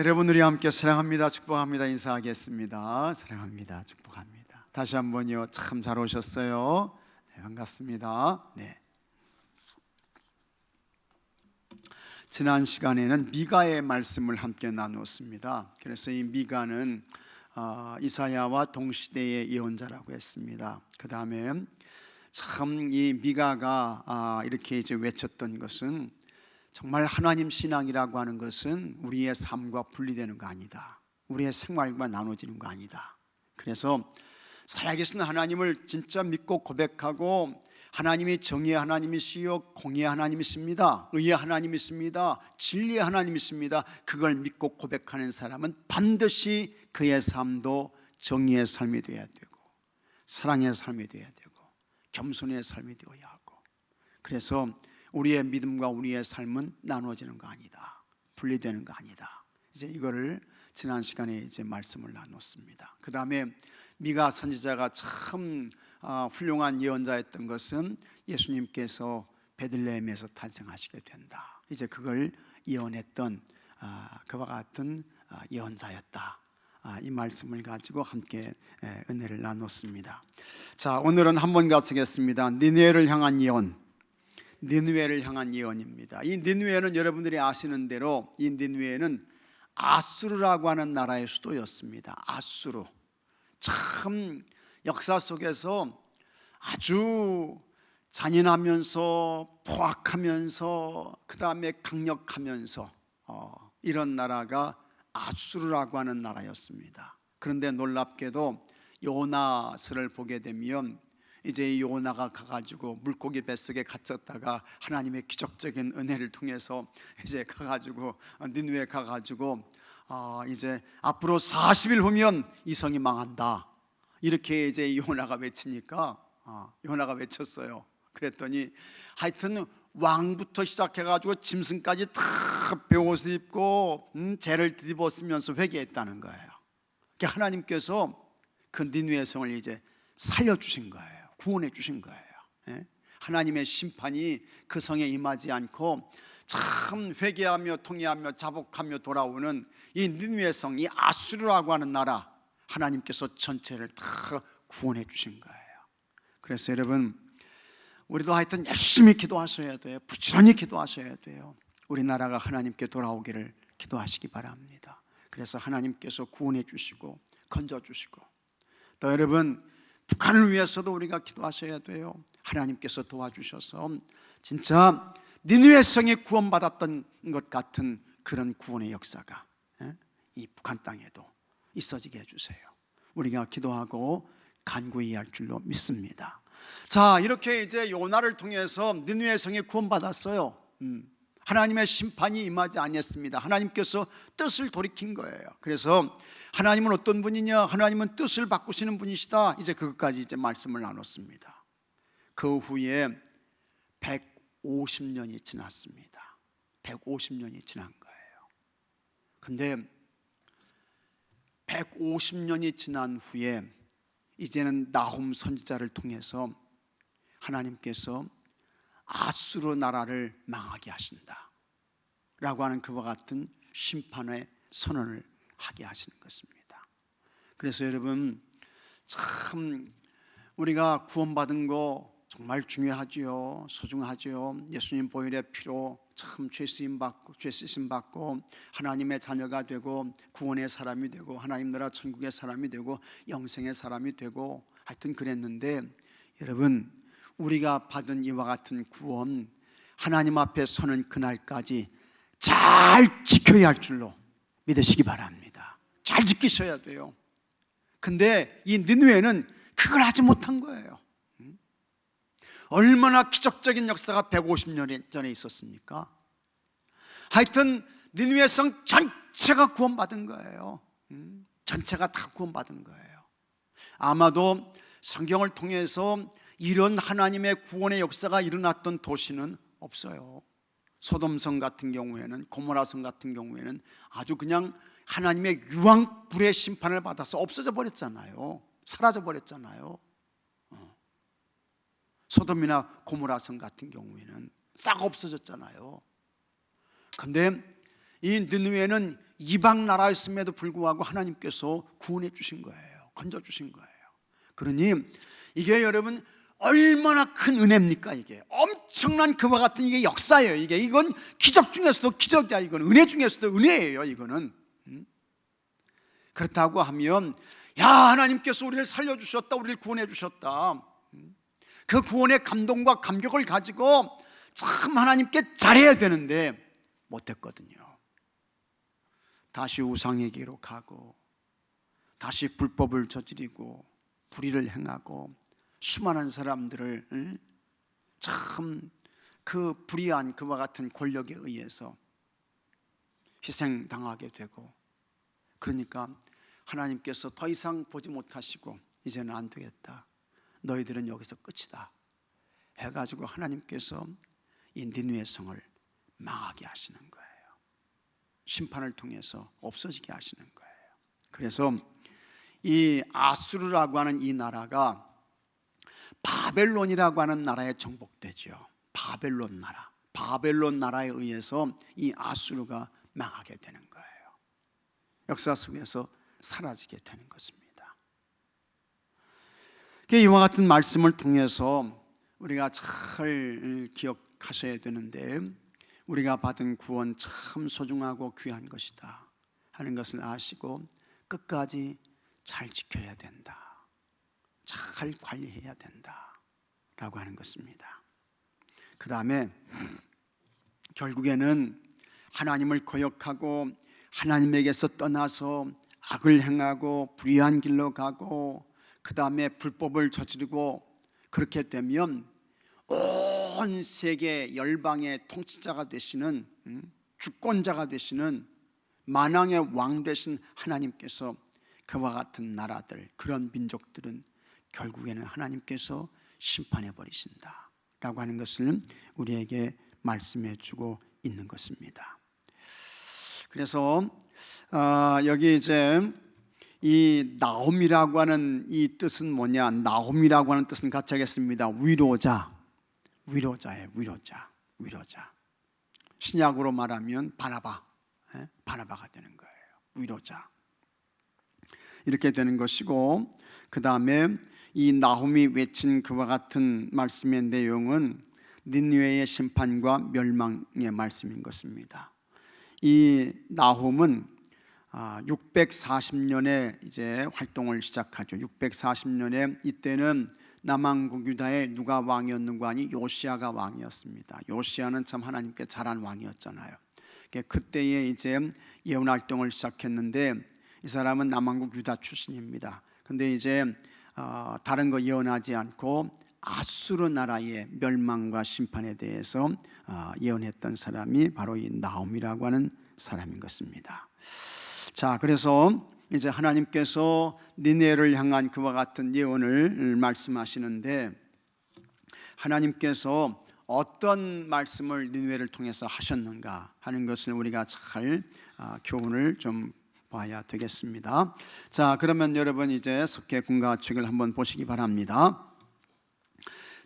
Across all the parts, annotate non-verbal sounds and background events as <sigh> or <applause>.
여러분 우리 함께 사랑합니다. 축복합니다. 인사하겠습니다. 사랑합니다. 축복합니다. 다시 한번요. 참 잘 오셨어요? 네, 반갑습니다. 네. 지난 시간에는 미가의 말씀을 함께 나누었습니다. 그래서 이 미가는 어, 이사야와 동시대의 예언자라고 했습니다. 그 다음에 참 이 미가가 아, 이렇게 이제 외쳤던 것은 정말 하나님 신앙이라고 하는 것은 우리의 삶과 분리되는 거 아니다. 우리의 생활과 나눠지는 거 아니다. 그래서 살아계신 하나님을 진짜 믿고 고백하고 하나님이 정의의 하나님이시요 공의의 하나님이십니다. 의의 하나님이십니다. 진리의 하나님이십니다. 그걸 믿고 고백하는 사람은 반드시 그의 삶도 정의의 삶이 되어야 되고 사랑의 삶이 되어야 되고 겸손의 삶이 되어야 하고 그래서 우리의 믿음과 우리의 삶은 나눠지는 거 아니다. 분리되는 거 아니다. 이제 이거를 지난 시간에 이제 말씀을 나눴습니다. 그 다음에 미가 선지자가 참 아, 훌륭한 예언자였던 것은 예수님께서 베들레헴에서 탄생하시게 된다. 이제 그걸 예언했던 아, 그와 같은 아, 예언자였다. 이 말씀을 가지고 함께 은혜를 나눴습니다. 자, 오늘은 한번 가쓰겠습니다. 니네를 향한 예언. 니누에를 향한 예언입니다. 이 니누에는 여러분들이 아시는 대로 이 니누에는 아수르라고 하는 나라의 수도였습니다. 아수르. 참 역사 속에서 아주 잔인하면서 포악하면서 그 다음에 강력하면서 어, 이런 나라가 아수르라고 하는 나라였습니다. 그런데 놀랍게도 요나스를 보게 되면 이제 요나가 가가지고 물고기 뱃속에 갇혔다가 하나님의 기적적인 은혜를 통해서 이제 가가지고 니누에 가가지고 어 이제 앞으로 40일 후면 이 성이 망한다 이렇게 이제 요나가 외치니까 어 요나가 외쳤어요. 그랬더니 하여튼 왕부터 시작해가지고 짐승까지 다 배옷을 입고 음, 죄를 뒤집어 쓰면서 회개했다는 거예요. 그러니까 하나님께서 그 니누의 성을 이제 살려주신 거예요. 구원해 주신 거예요. 예? 하나님의 심판이 그 성에 임하지 않고 참 회개하며 통회하며 자복하며 돌아오는 이 니누의 성, 이 아수르라고 하는 나라 하나님께서 전체를 다 구원해 주신 거예요. 그래서 여러분 우리도 하여튼 열심히 기도하셔야 돼요. 부지런히 기도하셔야 돼요. 우리나라가 하나님께 돌아오기를 기도하시기 바랍니다. 그래서 하나님께서 구원해 주시고 건져 주시고 또 여러분 북한을 위해서도 우리가 기도하셔야 돼요. 하나님께서 도와주셔서 진짜 니누의 성이 구원받았던 것 같은 그런 구원의 역사가 예? 이 북한 땅에도 있어지게 해주세요. 우리가 기도하고 간구히 할 줄로 믿습니다. 자, 이렇게 이제 요나를 통해서 니누의 성이 구원받았어요. 음. 하나님의 심판이 임하지 않았습니다. 하나님께서 뜻을 돌이킨 거예요. 그래서 하나님은 어떤 분이냐? 하나님은 뜻을 바꾸시는 분이시다. 이제 그것까지 이제 말씀을 나눴습니다. 그 후에 150년이 지났습니다. 150년이 지난 거예요. 근데 150년이 지난 후에 이제는 나홈 선지자를 통해서 하나님께서 아수르 나라를 망하게 하신다. 라고 하는 그와 같은 심판의 선언을 하게 하시는 것입니다. 그래서 여러분 참 우리가 구원받은 거 정말 중요하지요. 소중하지요. 예수님 보혈의 피로 참 죄쓰임 받고 죄쓰심 받고 하나님의 자녀가 되고 구원의 사람이 되고 하나님 나라 천국의 사람이 되고 영생의 사람이 되고 하여튼 그랬는데 여러분 우리가 받은 이와 같은 구원 하나님 앞에 서는 그날까지 잘 지켜야 할 줄로 믿으시기 바랍니다. 잘 지키셔야 돼요. 근데 이 니누에는 그걸 하지 못한 거예요. 얼마나 기적적인 역사가 150년 전에 있었습니까? 하여튼 니누의 성 전체가 구원받은 거예요. 전체가 다 구원받은 거예요. 아마도 성경을 통해서 이런 하나님의 구원의 역사가 일어났던 도시는 없어요. 소돔성 같은 경우에는 고모라성 같은 경우에는 아주 그냥 하나님의 유황 불의 심판을 받아서 없어져 버렸잖아요. 사라져 버렸잖아요. 어. 소돔이나 고모라성 같은 경우에는 싹 없어졌잖아요. 근데 이 느누에는 이방 나라였음에도 불구하고 하나님께서 구원해 주신 거예요. 건져 주신 거예요. 그러니 이게 여러분 얼마나 큰 은혜입니까 이게? 엄청난 그와 같은 이게 역사예요 이게. 이건 기적 중에서도 기적이야 이건. 은혜 중에서도 은혜예요 이거는. 음? 그렇다고 하면 야 하나님께서 우리를 살려주셨다 우리를 구원해 주셨다. 음? 그 구원의 감동과 감격을 가지고 참 하나님께 잘해야 되는데 못했거든요. 다시 우상에게로 가고 다시 불법을 저지르고 불의를 행하고 수많은 사람들을 참 그 불의한 그와 같은 권력에 의해서 희생당하게 되고 그러니까 하나님께서 더 이상 보지 못하시고 이제는 안 되겠다. 너희들은 여기서 끝이다. 해가지고 하나님께서 이 니누의 성을 망하게 하시는 거예요. 심판을 통해서 없어지게 하시는 거예요. 그래서 이 아수르라고 하는 이 나라가 바벨론이라고 하는 나라에 정복되죠. 바벨론 나라. 바벨론 나라에 의해서 이 아수르가 망하게 되는 거예요. 역사 속에서 사라지게 되는 것입니다. 이와 같은 말씀을 통해서 우리가 잘 기억하셔야 되는데 우리가 받은 구원 참 소중하고 귀한 것이다 하는 것을 아시고 끝까지 잘 지켜야 된다. 잘 관리해야 된다. 라고 하는 것입니다. 그 다음에 결국에는 하나님을 거역하고 하나님에게서 떠나서 악을 행하고 불의한 길로 가고 그 다음에 불법을 저지르고 그렇게 되면 온 세계 열방의 통치자가 되시는 음, 주권자가 되시는 만왕의 왕 되신 하나님께서 그와 같은 나라들 그런 민족들은 결국에는 하나님께서 심판해 버리신다 라고 하는 것을 우리에게 말씀해 주고 있는 것입니다. 그래서 어, 여기 이제 이 나홈이라고 하는 이 뜻은 뭐냐? 나홈이라고 하는 뜻은 같이 하겠습니다. 위로자, 위로자예 위로자, 위로자. 신약으로 말하면 바나바, 예? 바나바가 되는 거예요. 위로자. 이렇게 되는 것이고 그 다음에 이 나홈이 외친 그와 같은 말씀의 내용은 닌웨의 심판과 멸망의 말씀인 것입니다. 이 나홈은 640년에 아, 이제 활동을 시작하죠. 640년에 이때는 남왕국 유다의 누가 왕이었는가 하니 요시아가 왕이었습니다. 요시아는 참 하나님께 잘한 왕이었잖아요. 그때에 이제 예언 활동을 시작했는데 이 사람은 남왕국 유다 출신입니다. 근데 이제 어, 다른 거 예언하지 않고 아수르 나라의 멸망과 심판에 대해서 어, 예언했던 사람이 바로 이 나옴이라고 하는 사람인 것입니다. 자, 그래서 이제 하나님께서 니네를 향한 그와 같은 예언을 말씀하시는데 하나님께서 어떤 말씀을 니네를 통해서 하셨는가 하는 것을 우리가 잘 어, 교훈을 좀 봐야 되겠습니다. 자, 그러면 여러분 이제 석회 군가축을 한번 보시기 바랍니다.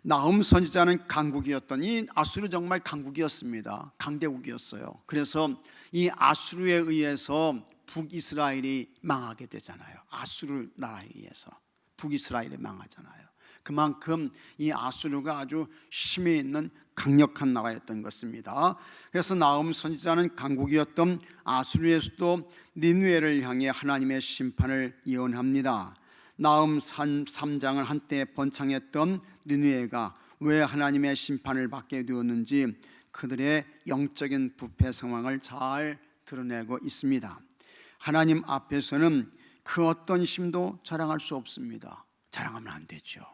나움 선지자는 강국이었던 이 아수르 정말 강국이었습니다. 강대국이었어요. 그래서 이 아수르에 의해서 북이스라엘이 망하게 되잖아요. 아수르 나라에 의해서 북이스라엘이 망하잖아요. 그만큼 이 아수르가 아주 힘이 있는 강력한 나라였던 것입니다. 그래서 나움 선지자는 강국이었던 아수르의 수도 니누에를 향해 하나님의 심판을 예언합니다. 나움 3장을 한때 번창했던 니누에가 왜 하나님의 심판을 받게 되었는지 그들의 영적인 부패 상황을 잘 드러내고 있습니다. 하나님 앞에서는 그 어떤 힘도 자랑할 수 없습니다. 자랑하면 안 되죠.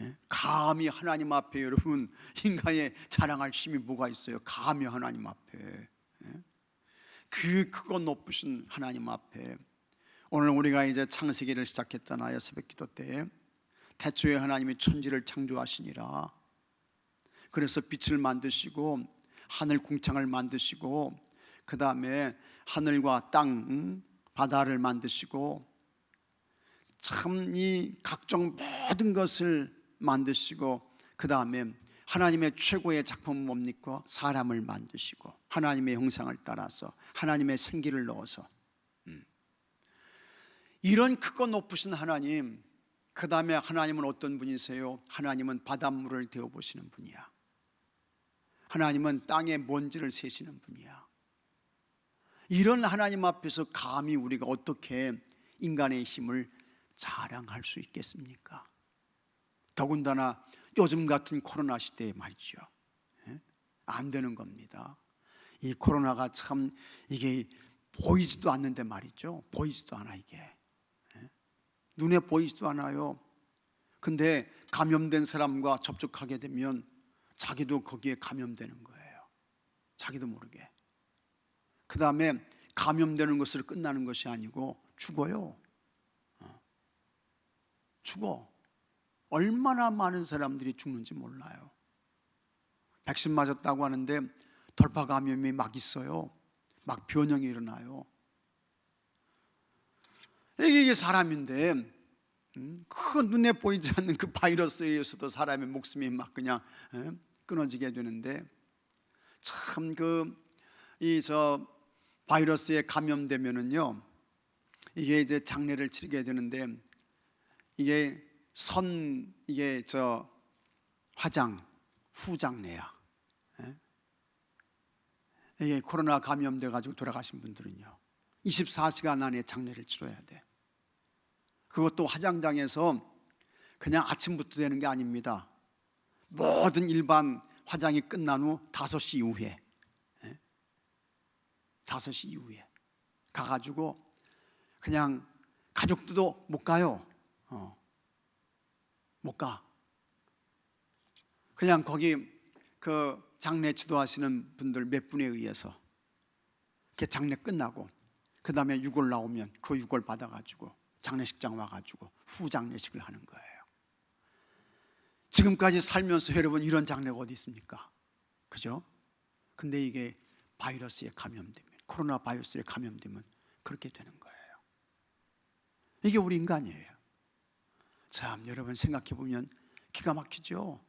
예? 감히 하나님 앞에 여러분 인간의 자랑할 힘이 뭐가 있어요? 감히 하나님 앞에 예? 그 크고 높으신 하나님 앞에 오늘 우리가 이제 창세기를 시작했잖아요 새벽기도 때. 태초에 하나님이 천지를 창조하시니라. 그래서 빛을 만드시고 하늘 궁창을 만드시고 그 다음에 하늘과 땅 바다를 만드시고 참 이 각종 모든 것을 만드시고 그 다음에 하나님의 최고의 작품은 뭡니까? 사람을 만드시고 하나님의 형상을 따라서 하나님의 생기를 넣어서 이런 크고 높으신 하나님, 그 다음에 하나님은 어떤 분이세요? 하나님은 바닷물을 데워 보시는 분이야. 하나님은 땅의 먼지를 세시는 분이야. 이런 하나님 앞에서 감히 우리가 어떻게 인간의 힘을 자랑할 수 있겠습니까? 더군다나 요즘 같은 코로나 시대에 말이죠. 예? 안 되는 겁니다. 이 코로나가 참 이게 보이지도 않는데 말이죠. 보이지도 않아 이게. 예? 눈에 보이지도 않아요. 근데 감염된 사람과 접촉하게 되면 자기도 거기에 감염되는 거예요. 자기도 모르게. 그 다음에 감염되는 것으로 끝나는 것이 아니고 죽어요. 어. 죽어. 얼마나 많은 사람들이 죽는지 몰라요. 백신 맞았다고 하는데 돌파 감염이 막 있어요. 막 변형이 일어나요. 이게, 사람인데 음, 그 눈에 보이지 않는 그 바이러스에 의해서도 사람의 목숨이 막 그냥 에, 끊어지게 되는데 참 그 이 저 바이러스에 감염되면은요 이게 이제 장례를 치르게 되는데 이게 선 이게 저 화장 후장례야. 예? 코로나 감염돼 가지고 돌아가신 분들은요. 24시간 안에 장례를 치러야 돼. 그것도 화장장에서 그냥 아침부터 되는 게 아닙니다. 모든 일반 화장이 끝난 후 5시 이후에 예? 5시 이후에 가가지고 그냥 가족들도 못 가요. 어. 못 가. 그냥 거기 그 장례 지도하시는 분들 몇 분에 의해서 그 장례 끝나고 그 다음에 6월 나오면 그 6월 받아가지고 장례식장 와가지고 후장례식을 하는 거예요. 지금까지 살면서 여러분 이런 장례가 어디 있습니까? 그죠? 근데 이게 바이러스에 감염되면 코로나 바이러스에 감염되면 그렇게 되는 거예요. 이게 우리 인간이에요. 참 여러분 생각해 보면 기가 막히죠.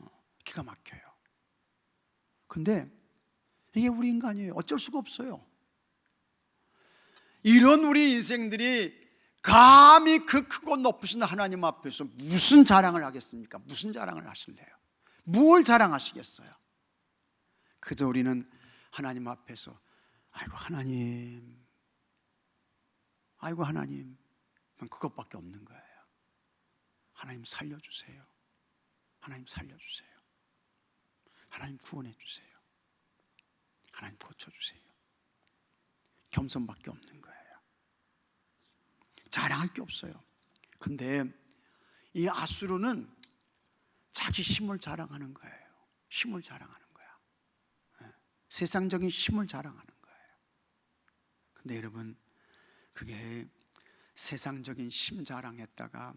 어, 기가 막혀요. 근데 이게 우리 인간이에요. 어쩔 수가 없어요. 이런 우리 인생들이 감히 그 크고 높으신 하나님 앞에서 무슨 자랑을 하겠습니까? 무슨 자랑을 하실래요? 무엇 자랑하시겠어요? 그저 우리는 하나님 앞에서 아이고 하나님 아이고 하나님 그것밖에 없는 거예요. 하나님 살려주세요. 하나님 살려주세요. 하나님 구원해 주세요. 하나님 고쳐 주세요. 겸손밖에 없는 거예요. 자랑할 게 없어요. 근데 이 아수르는 자기 힘을 자랑하는 거예요. 힘을 자랑하는 거야. 예. 세상적인 힘을 자랑하는 거예요. 근데 여러분, 그게 세상적인 힘 자랑했다가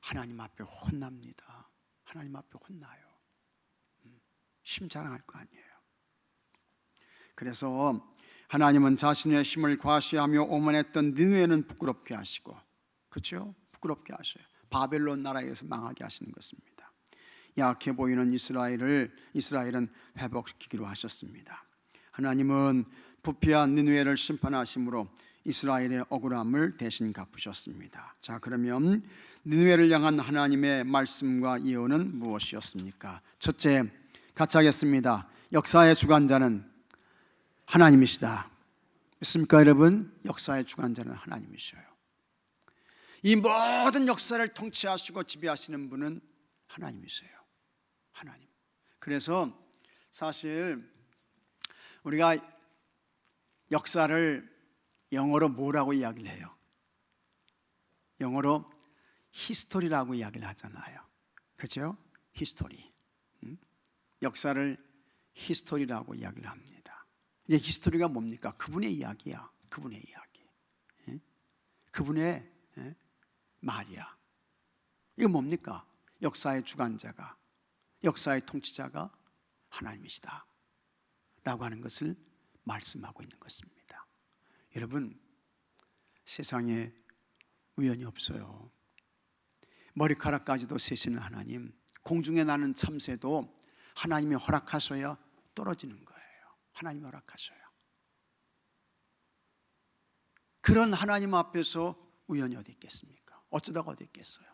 하나님 앞에 혼납니다. 하나님 앞에 혼나요. 음, 힘 자랑할 거 아니에요. 그래서 하나님은 자신의 힘을 과시하며 오만했던 니누에는 부끄럽게 하시고 그렇죠? 부끄럽게 하셔요. 바벨론 나라에서 망하게 하시는 것입니다. 약해 보이는 이스라엘을 이스라엘은 회복시키기로 하셨습니다. 하나님은 부패한 니누에를 심판하심으로 이스라엘의 억울함을 대신 갚으셨습니다. 자, 그러면 니누에를 향한 하나님의 말씀과 예언은 무엇이었습니까? 첫째, 같이 하겠습니다. 역사의 주관자는 하나님이시다. 믿습니까, 여러분? 역사의 주관자는 하나님이셔요. 이 모든 역사를 통치하시고 지배하시는 분은 하나님이세요. 하나님. 그래서 사실 우리가 역사를 영어로 뭐라고 이야기를 해요? 영어로 히스토리라고 이야기를 하잖아요. 그렇죠? 히스토리. 역사를 히스토리라고 이야기를 합니다. 이제 히스토리가 뭡니까? 그분의 이야기야. 그분의 이야기. 예? 그분의 예? 말이야. 이거 뭡니까? 역사의 주관자가, 역사의 통치자가 하나님이시다. 라고 하는 것을 말씀하고 있는 것입니다. 여러분, 세상에 우연이 없어요. 머리카락까지도 세시는 하나님, 공중에 나는 참새도 하나님이 허락하셔야 떨어지는 거예요. 하나님이 허락하셔야. 그런 하나님 앞에서 우연이 어디 있겠습니까? 어쩌다가 어디 있겠어요?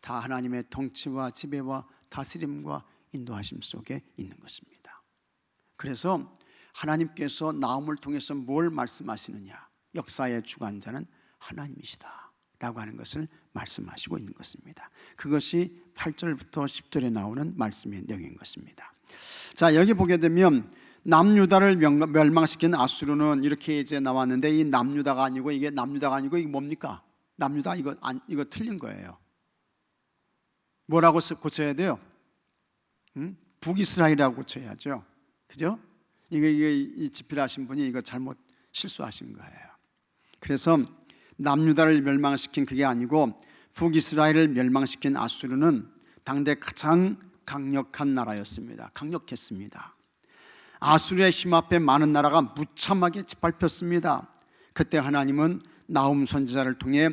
다 하나님의 통치와 지배와 다스림과 인도하심 속에 있는 것입니다. 그래서 하나님께서 나음을 통해서 뭘 말씀하시느냐? 역사의 주관자는 하나님이시다. 라고 하는 것을 말씀하시고 있는 것입니다. 그것이 8절부터 10절에 나오는 말씀의 내용인 것입니다. 자, 여기 보게 되면 남유다를 명- 멸망시킨 아수르는 이렇게 이제 나왔는데 이 남유다가 아니고 이게 남유다가 아니고 이게 뭡니까? 남유다 이거 안, 이거 틀린 거예요. 뭐라고 써- 고쳐야 돼요? 응? 북이스라엘이라고 고쳐야죠. 그죠? 이게, 이게 이 집필하신 분이 이거 잘못 실수하신 거예요. 그래서 남유다를 멸망시킨 그게 아니고 북이스라엘을 멸망시킨 아수르는 당대 가장 강력한 나라였습니다. 강력했습니다. 아수르의 힘 앞에 많은 나라가 무참하게 짓밟혔습니다. 그때 하나님은 나움 선지자를 통해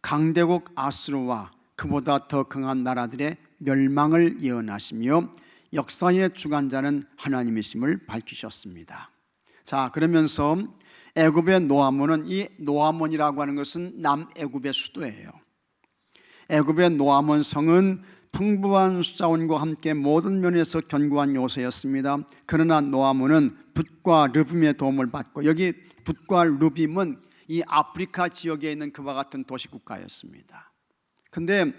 강대국 아수르와 그보다 더 강한 나라들의 멸망을 예언하시며 역사의 주관자는 하나님이심을 밝히셨습니다. 자, 그러면서 애굽의 노아몬은 이 노아몬이라고 하는 것은 남애굽의 수도예요. 애굽의 노아몬 성은 풍부한 수자원과 함께 모든 면에서 견고한 요새였습니다. 그러나 노아몬은 붓과 르빔의 도움을 받고 여기 붓과 르빔은 이 아프리카 지역에 있는 그와 같은 도시 국가였습니다. 근데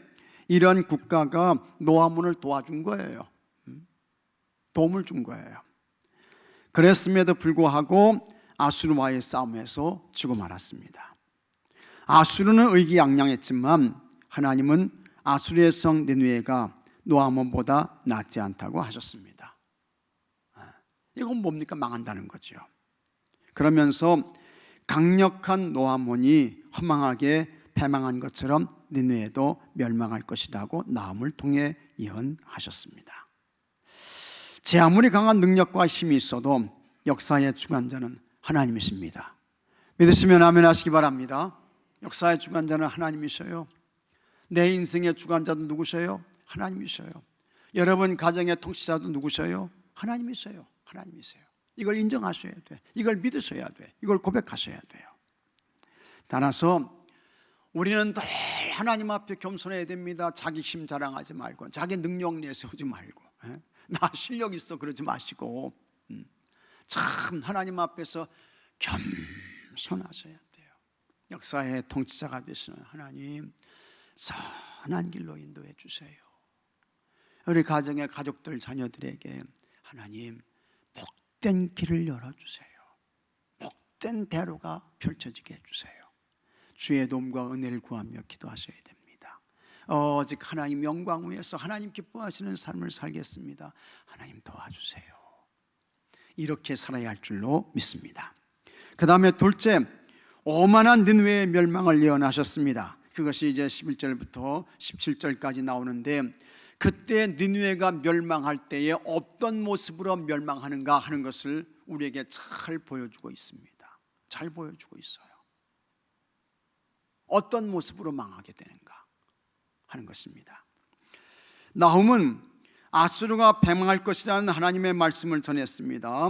이런 국가가 노아몬을 도와준 거예요. 음? 도움을 준 거예요. 그랬음에도 불구하고 아수르와의 싸움에서 지고 말았습니다. 아수르는 의기양양했지만 하나님은 아수르의 성 니느웨가 노아몬보다 낫지 않다고 하셨습니다. 아, 이건 뭡니까 망한다는 거죠. 그러면서 강력한 노아몬이 허망하게 패망한 것처럼 니느웨도 멸망할 것이라고 나음을 통해 예언하셨습니다. 제 아무리 강한 능력과 힘이 있어도 역사의 주관자는 하나님이십니다. 믿으시면 아멘 하시기 바랍니다. 역사의 주관자는 하나님이셔요. 내 인생의 주관자도 누구셔요? 하나님이셔요. 여러분 가정의 통치자도 누구셔요? 하나님이셔요. 하나님이세요. 이걸 인정하셔야 돼. 이걸 믿으셔야 돼. 이걸 고백하셔야 돼요. 따라서 우리는 늘 하나님 앞에 겸손해야 됩니다. 자기 힘 자랑하지 말고, 자기 능력 내세우지 말고, 예? 나 실력 있어 그러지 마시고, 음. 참 하나님 앞에서 겸손하셔야 돼요. 역사의 통치자가 되시는 하나님, 선한 길로 인도해 주세요. 우리 가정의 가족들, 자녀들에게 하나님 복된 길을 열어 주세요. 복된 대로가 펼쳐지게 해 주세요. 주의 도움과 은혜를 구하며 기도하셔야 됩니다. 오직 하나님 영광 위에서 하나님 기뻐하시는 삶을 살겠습니다. 하나님 도와주세요. 이렇게 살아야 할 줄로 믿습니다. 그 다음에 둘째, 오만한 느웨의 멸망을 예언하셨습니다. 그것이 이제 11절부터 17절까지 나오는데 그때 니누에가 멸망할 때에 어떤 모습으로 멸망하는가 하는 것을 우리에게 잘 보여주고 있습니다. 잘 보여주고 있어요. 어떤 모습으로 망하게 되는가 하는 것입니다. 나훔은 아수르가 패망할 것이라는 하나님의 말씀을 전했습니다.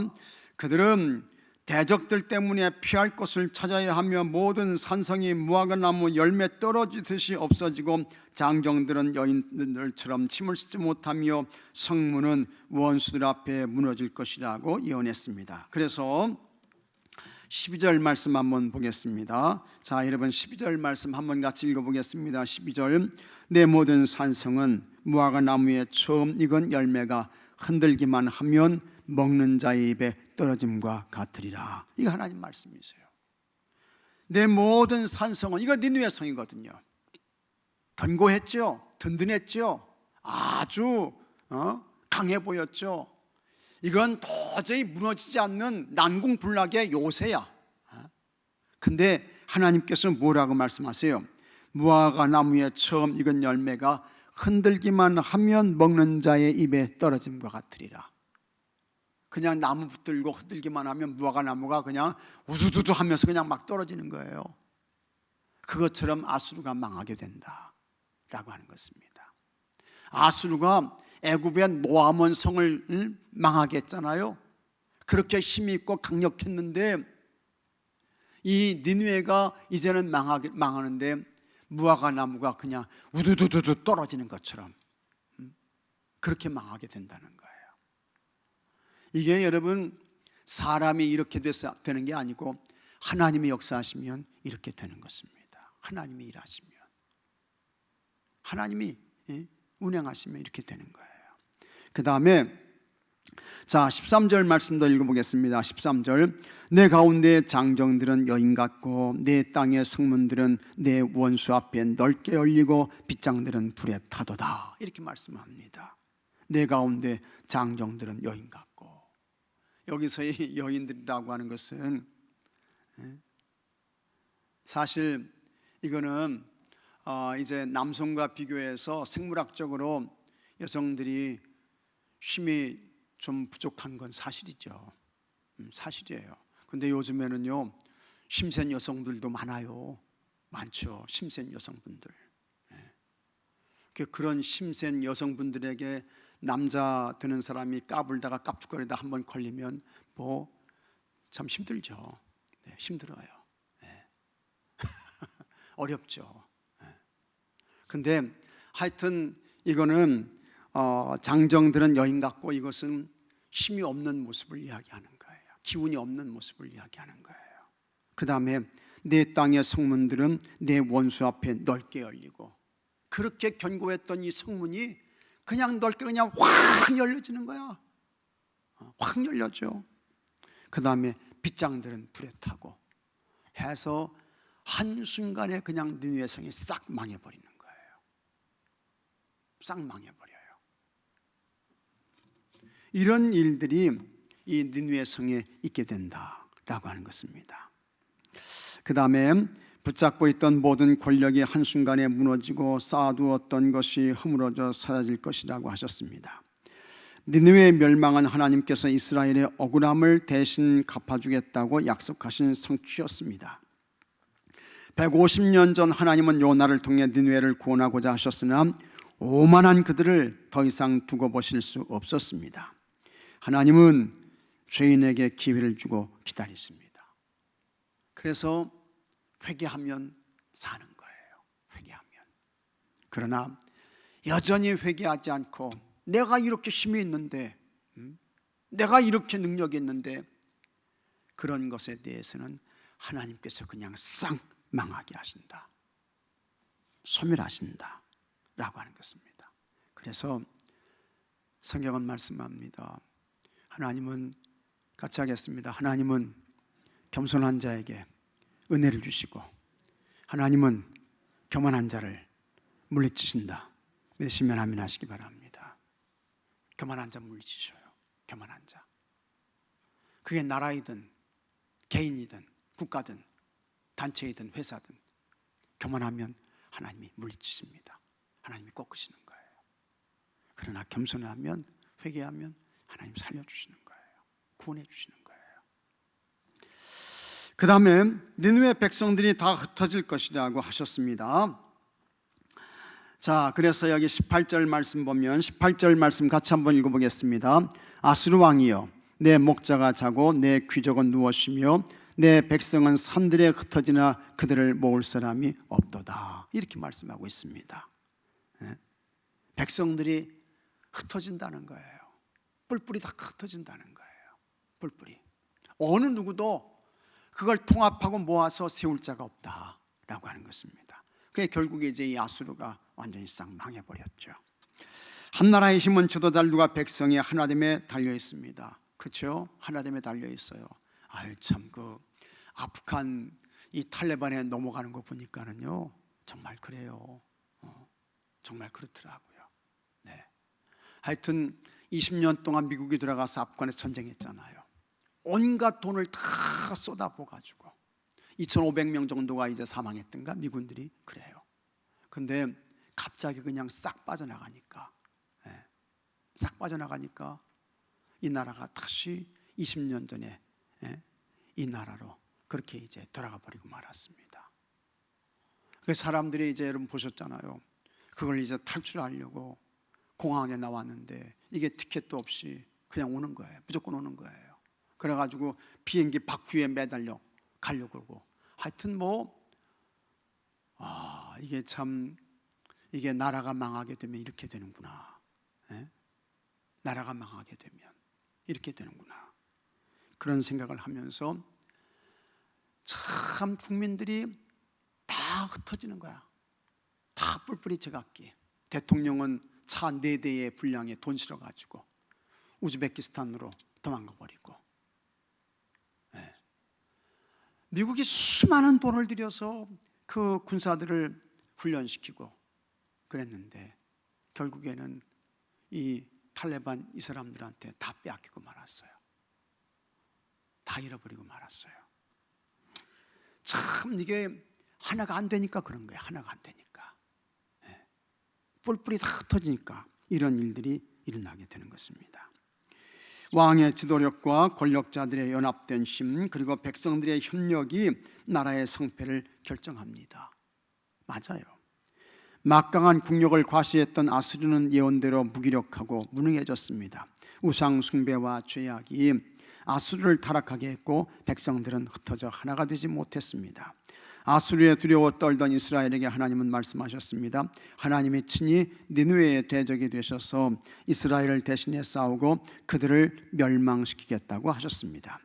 그들은 대적들 때문에 피할 곳을 찾아야 하며 모든 산성이 무화과 나무 열매 떨어지듯이 없어지고 장정들은 여인들처럼 침을 씻지 못하며 성문은 원수들 앞에 무너질 것이라고 예언했습니다. 그래서 12절 말씀 한번 보겠습니다. 자, 여러분 12절 말씀 한번 같이 읽어 보겠습니다. 12절 내 모든 산성은 무화과 나무에 처음 익은 열매가 흔들기만 하면 먹는 자의 입에 떨어짐과 같으리라. 이거 하나님 말씀이세요. 내 모든 산성은 이거 니누의 성이거든요. 견고했죠, 든든했죠, 아주 어? 강해 보였죠. 이건 도저히 무너지지 않는 난공불락의 요새야. 어? 근데 하나님께서 뭐라고 말씀하세요? 무화과 나무에 처음 익은 열매가 흔들기만 하면 먹는 자의 입에 떨어짐과 같으리라. 그냥 나무 붙들고 흔들기만 하면 무화과 나무가 그냥 우두두두 하면서 그냥 막 떨어지는 거예요. 그것처럼 아수르가 망하게 된다라고 하는 것입니다. 아수르가 애굽의 노아몬 성을 망하게 했잖아요. 그렇게 힘이 있고 강력했는데 이 니누에가 이제는 망하게, 망하는데 무화과 나무가 그냥 우두두두두 떨어지는 것처럼 음, 그렇게 망하게 된다는 거예요. 이게 여러분 사람이 이렇게 돼서 되는 게 아니고 하나님이 역사하시면 이렇게 되는 것입니다. 하나님이 일하시면 하나님이 예, 운행하시면 이렇게 되는 거예요. 그 다음에 자 13절 말씀도 읽어보겠습니다. 13절 내 가운데 장정들은 여인 같고 내 땅의 성문들은 내 원수 앞에 넓게 열리고 빗장들은 불에 타도다 이렇게 말씀합니다. 내 가운데 장정들은 여인 같고 여기서의 여인들이라고 하는 것은 예, 사실 이거는 어, 이제 남성과 비교해서 생물학적으로 여성들이 힘이 좀 부족한 건 사실이죠. 음, 사실이에요. 근데 요즘에는요 힘센 여성들도 많아요. 많죠. 힘센 여성분들. 예. 그- 그런 힘센 여성분들에게 남자 되는 사람이 까불다가 깝죽거리다 한 번 걸리면 뭐 참 힘들죠. 네, 힘들어요. 예. <laughs> 어렵죠. 예. 근데 하여튼 이거는 어, 장정들은 여인 같고 이것은 힘이 없는 모습을 이야기하는 거예요. 기운이 없는 모습을 이야기하는 거예요. 그 다음에 내 땅의 성문들은 내 원수 앞에 넓게 열리고 그렇게 견고했던 이 성문이 그냥 넓게 그냥 확 열려지는 거야. 어, 확 열려져. 그 다음에 빗장들은 불에 타고 해서 한 순간에 그냥 니누의 성이 싹 망해버리는 거예요. 싹 망해버려요. 이런 일들이 이 니누의 성에 있게 된다라고 하는 것입니다. 그 다음에 붙잡고 있던 모든 권력이 한순간에 무너지고 쌓아두었던 것이 허물어져 사라질 것이라고 하셨습니다. 니느웨의 멸망은 하나님께서 이스라엘의 억울함을 대신 갚아주겠다고 약속하신 성취였습니다. 150년 전 하나님은 요나를 통해 니느웨를 구원하고자 하셨으나 오만한 그들을 더 이상 두고 보실 수 없었습니다. 하나님은 죄인에게 기회를 주고 기다리십니다. 그래서 회개하면 사는 거예요. 회개하면. 그러나 여전히 회개하지 않고 내가 이렇게 힘이 있는데, 음? 내가 이렇게 능력이 있는데 그런 것에 대해서는 하나님께서 그냥 싹 망하게 하신다. 소멸하신다. 라고 하는 것입니다. 그래서 성경은 말씀합니다. 하나님은 같이 하겠습니다. 하나님은 겸손한 자에게 은혜를 주시고 하나님은 교만한 자를 물리치신다. 믿으시면 아멘 하시기 바랍니다. 교만한 자 물리치셔요. 교만한 자. 그게 나라이든 개인이든 국가든 단체이든 회사든 교만하면 하나님이 물리치십니다. 하나님이 꺾으시는 거예요. 그러나 겸손하면 회개하면 하나님 살려주시는 거예요. 구원해 주시는 거예요. 그 다음에 니누의 백성들이 다 흩어질 것이라고 하셨습니다. 자, 그래서 여기 18절 말씀 보면 18절 말씀 같이 한번 읽어보겠습니다. 아수르 왕이여, 내 목자가 자고 내 귀족은 누웠으며 내 백성은 산들에 흩어지나 그들을 모을 사람이 없도다. 이렇게 말씀하고 있습니다. 예? 백성들이 흩어진다는 거예요. 뿔뿔이 다 흩어진다는 거예요. 뿔뿔이. 어느 누구도 그걸 통합하고 모아서 세울 자가 없다라고 하는 것입니다. 그게 결국에 이제 이 아수르가 완전히 싹 망해버렸죠. 한 나라의 힘은 지도자들과 백성의 하나됨에 달려 있습니다. 그렇죠? 하나됨에 달려 있어요. 아유 참그 아프간 이 탈레반에 넘어가는 거 보니까는요 정말 그래요. 어, 정말 그렇더라고요. 네. 하여튼 20년 동안 미국이 들어가서 아프간에 전쟁했잖아요. 온갖 돈을 다 쏟아부어 가지고 2,500명 정도가 이제 사망했던가 미군들이 그래요. 근데 갑자기 그냥 싹 빠져나가니까 예, 싹 빠져나가니까 이 나라가 다시 20년 전에 예, 이 나라로 그렇게 이제 돌아가 버리고 말았습니다. 그 사람들이 이제 여러분 보셨잖아요. 그걸 이제 탈출하려고 공항에 나왔는데 이게 티켓도 없이 그냥 오는 거예요. 무조건 오는 거예요. 그래가지고 비행기 바퀴에 매달려 가려고 그러고 하여튼 뭐 아, 이게 참 이게 나라가 망하게 되면 이렇게 되는구나. 예? 나라가 망하게 되면 이렇게 되는구나. 그런 생각을 하면서 참 국민들이 다 흩어지는 거야. 다 뿔뿔이 제각기. 대통령은 차 네 대의 분량에 돈 실어 가지고 우즈베키스탄으로 도망가 버리고. 예. 미국이 수많은 돈을 들여서 그 군사들을 훈련시키고 그랬는데 결국에는 이 탈레반 이 사람들한테 다 빼앗기고 말았어요. 다 잃어버리고 말았어요. 참 이게 하나가 안 되니까 그런 거예요. 하나가 안 되니까. 예. 뿔뿔이 다 흩어지니까 이런 일들이 일어나게 되는 것입니다. 왕의 지도력과 권력자들의 연합된 힘 그리고 백성들의 협력이 나라의 성패를 결정합니다. 맞아요. 막강한 국력을 과시했던 아수르는 예언대로 무기력하고 무능해졌습니다. 우상 숭배와 죄악이 아수르를 타락하게 했고 백성들은 흩어져 하나가 되지 못했습니다. 아수르에 두려워 떨던 이스라엘에게 하나님은 말씀하셨습니다. 하나님이 친히 니누웨의 대적이 되셔서 이스라엘을 대신해 싸우고 그들을 멸망시키겠다고 하셨습니다.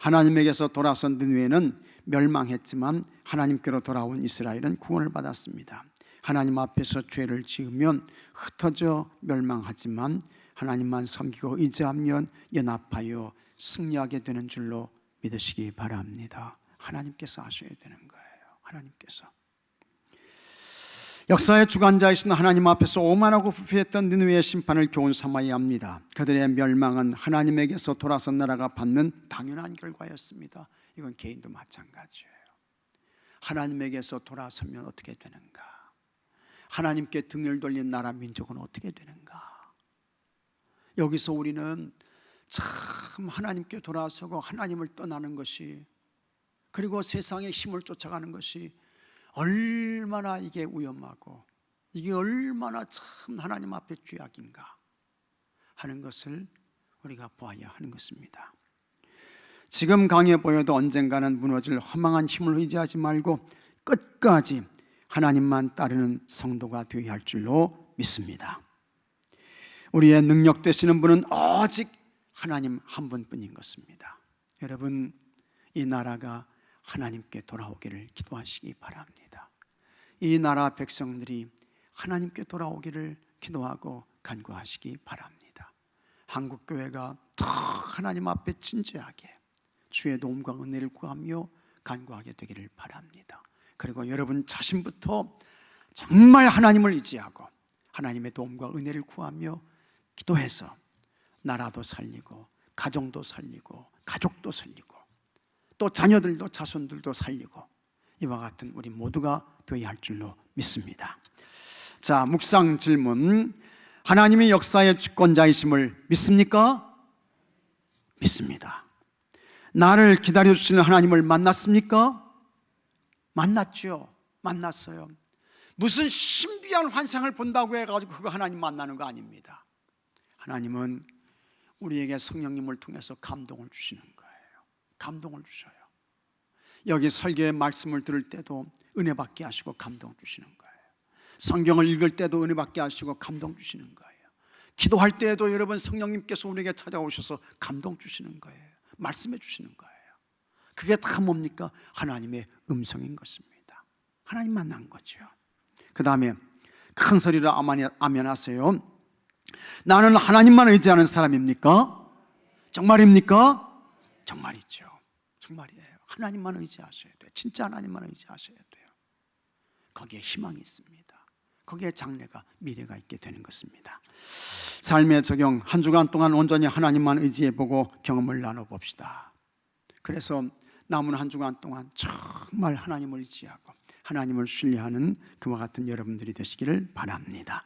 하나님에게서 돌아선 니누웨는 멸망했지만 하나님께로 돌아온 이스라엘은 구원을 받았습니다. 하나님 앞에서 죄를 지으면 흩어져 멸망하지만 하나님만 섬기고 의지하면 연합하여 승리하게 되는 줄로 믿으시기 바랍니다. 하나님께서 하셔야 되는 거예요. 하나님께서. 역사의 주관자이신 하나님 앞에서 오만하고 부패했던 니느웨의 심판을 교훈 삼아야 합니다. 그들의 멸망은 하나님에게서 돌아선 나라가 받는 당연한 결과였습니다. 이건 개인도 마찬가지예요. 하나님에게서 돌아서면 어떻게 되는가? 하나님께 등을 돌린 나라 민족은 어떻게 되는가? 여기서 우리는 참 하나님께 돌아서고 하나님을 떠나는 것이 그리고 세상의 힘을 쫓아가는 것이 얼마나 이게 위험하고 이게 얼마나 참 하나님 앞에 죄악인가 하는 것을 우리가 보아야 하는 것입니다. 지금 강해 보여도 언젠가는 무너질 허망한 힘을 의지하지 말고 끝까지 하나님만 따르는 성도가 되어야 할 줄로 믿습니다. 우리의 능력 되시는 분은 오직 하나님 한 분뿐인 것입니다. 여러분 이 나라가 하나님께 돌아오기를 기도하시기 바랍니다. 이 나라 백성들이 하나님께 돌아오기를 기도하고 간구하시기 바랍니다. 한국 교회가 더 하나님 앞에 진지하게 주의 도움과 은혜를 구하며 간구하게 되기를 바랍니다. 그리고 여러분 자신부터 정말 하나님을 의지하고 하나님의 도움과 은혜를 구하며 기도해서 나라도 살리고 가정도 살리고 가족도 살리고 또 자녀들도 자손들도 살리고 이와 같은 우리 모두가 되어야 할 줄로 믿습니다. 자, 묵상 질문. 하나님이 역사의 주권자이심을 믿습니까? 믿습니다. 나를 기다려 주시는 하나님을 만났습니까? 만났죠. 만났어요. 무슨 신비한 환상을 본다고 해 가지고 그거 하나님 만나는 거 아닙니다. 하나님은 우리에게 성령님을 통해서 감동을 주시는 거예요. 감동을 주셔요. 여기 설교의 말씀을 들을 때도 은혜 받게 하시고 감동 주시는 거예요. 성경을 읽을 때도 은혜 받게 하시고 감동 주시는 거예요. 기도할 때에도 여러분 성령님께서 우리에게 찾아오셔서 감동 주시는 거예요. 말씀해 주시는 거예요. 그게 다 뭡니까? 하나님의 음성인 것입니다. 하나님 만난 거죠. 그 다음에 큰 소리로 아멘 하세요. 나는 하나님만 의지하는 사람입니까? 정말입니까? 정말이죠. 정말이에요. 하나님만 의지하셔야 돼요. 진짜 하나님만 의지하셔야 돼요. 거기에 희망이 있습니다. 거기에 장래가 미래가 있게 되는 것입니다. 삶의 적용 한 주간 동안 온전히 하나님만 의지해 보고 경험을 나눠 봅시다. 그래서 남은 한 주간 동안 정말 하나님을 의지하고 하나님을 신뢰하는 그와 같은 여러분들이 되시기를 바랍니다.